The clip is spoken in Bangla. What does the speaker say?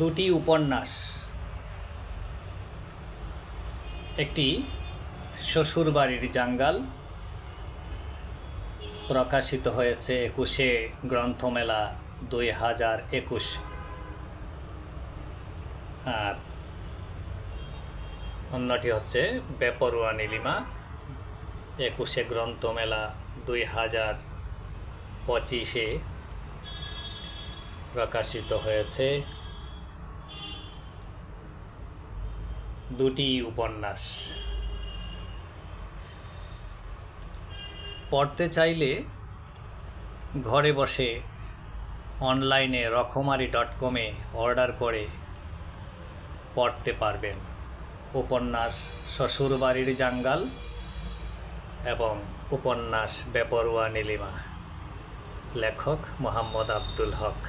দুটি উপন্যাস। একটি শ্বশুরবাড়ির জাঙ্গাল, প্রকাশিত হয়েছে একুশে গ্রন্থমেলা দুই হাজার একুশ। আর অন্যটি হচ্ছে বেপরুয়া নীলিমা, একুশে গ্রন্থমেলা দুই হাজার পঁচিশে প্রকাশিত হয়েছে দুটি উপন্যাস। পড়তে চাইলে ঘরে বসে অনলাইনে রকমারি ডট কমে অর্ডার করে পড়তে পারবেন। উপন্যাস শ্বশুরবাড়ির জাঙ্গাল এবং উপন্যাস বেপরুয়া নীলিমা। লেখক মোহাম্মদ আব্দুল হক।